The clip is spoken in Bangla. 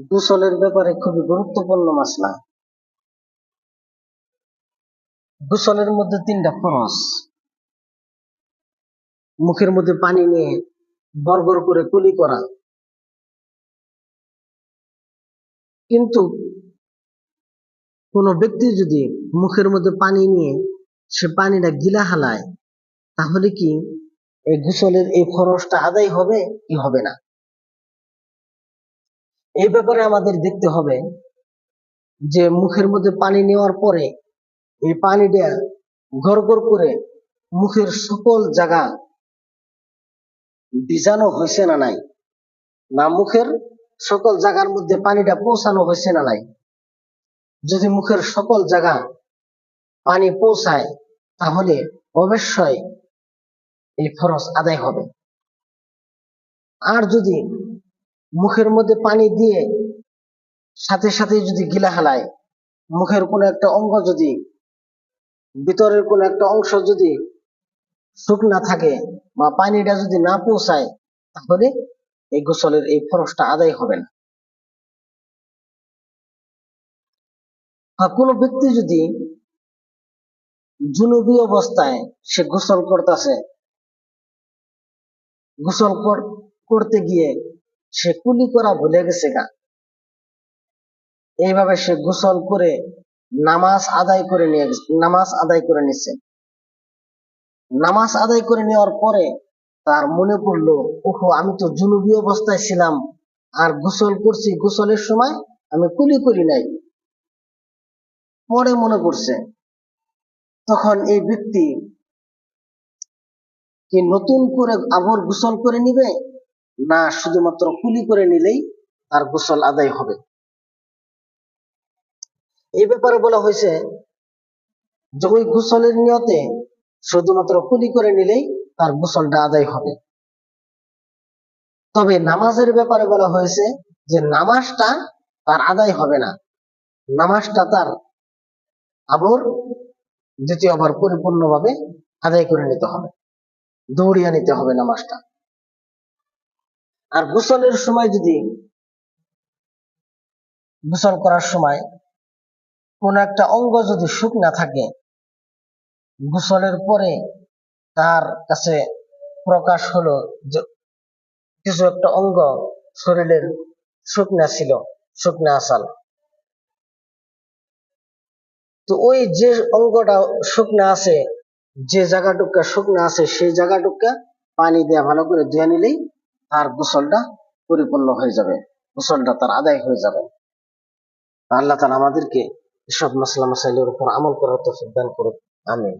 গোসলের ব্যাপারে খুবই গুরুত্বপূর্ণ মাসলা। গোসলের মধ্যে তিনটা ফরজ। মুখের মধ্যে পানি নিয়ে গড়গড় করে কুলি করা। কিন্তু কোনো ব্যক্তি যদি মুখের মধ্যে পানি নিয়ে সে পানিটা গিলা হালায়, তাহলে কি এই গোসলের এই খরচটা আদায় হবে কি হবে না? এই ব্যাপারে আমাদের দেখতে হবে যে মুখের মধ্যে পানি নেওয়ার পরে এই পানিটা গড় করে মুখের সকল জায়গা ভিজানো হয়েছে না নাই? না মুখের সকল জায়গার মধ্যে পানিটা পৌঁছানো হয়েছে না নাই? যদি মুখের সকল জায়গা পানি পৌঁছায়, তাহলে অবশ্যই এই ফরজ আদায় হবে। আর যদি মুখের মধ্যে পানি দিয়ে সাথে সাথে যদি গিলা হালায়, মুখের কোনো একটা অঙ্গ যদি, ভিতরের কোনো একটা অংশ যদি শুকনা থাকে বা পানিটা যদি না পৌঁছায়, তাহলে এই গোসলের এই ফরজটা আদায় হবে না। আর কোনো ব্যক্তি যদি জুনুবি অবস্থায় সে গোসল করতেছে, গোসল করতে গিয়ে সে কুলি করা ভুলে গেছে গা। এইভাবে সে গোসল করে নামাজ আদায় করে নিয়ে নামাজ আদায় করে নিচ্ছে নামাজ আদায় করে নেওয়ার পরে তার মনে পড়ল, ওহো, আমি তো জুনুবি অবস্থায় ছিলাম, আর গোসল করছি, গোসলের সময় আমি কুলি করি নাই। পরে মনে করছে তখন এই ব্যক্তি কি নতুন করে আবার গোসল করে নিবে? না শুধুমাত্র কুলি করে নিলেই তার গোসল আদায় হবে। এই ব্যাপারে বলা হয়েছে যে ওই গোসলের নিয়তে শুধুমাত্র কুলি করে নিলেই তার গোসলটা আদায় হবে। তবে নামাজের ব্যাপারে বলা হয়েছে যে নামাজটা তার আদায় হবে না। নামাজটা তার আবার দ্বিতীয়বার পরিপূর্ণভাবে আদায় করে নিতে হবে। দৌড়িয়ে নিতে হবে নামাজটা। আর গোসলের সময় যদি গোসল করার সময় কোন একটা অঙ্গ যদি সুখ না থাকে, গোসলের পরে তার কাছে প্রকাশ হলো যে কিছু একটা অঙ্গ শরীরের শুকনা ছিল, শুকনা আসাল। তো ওই যে অঙ্গটা শুকনা আছে, যে জায়গাটুকা শুকনা আছে, সেই জায়গাটুকা পানি দিয়ে ভালো করে ধুয়ে নিলেই তার গোসলটা পরিপূর্ণ হয়ে যাবে, গোসলটা তার আদায় হয়ে যাবে। আল্লাহ তালা আমাদেরকে এসব মাসলা মাসাইলের উপর আমল করার তো দান করুক, আমিন।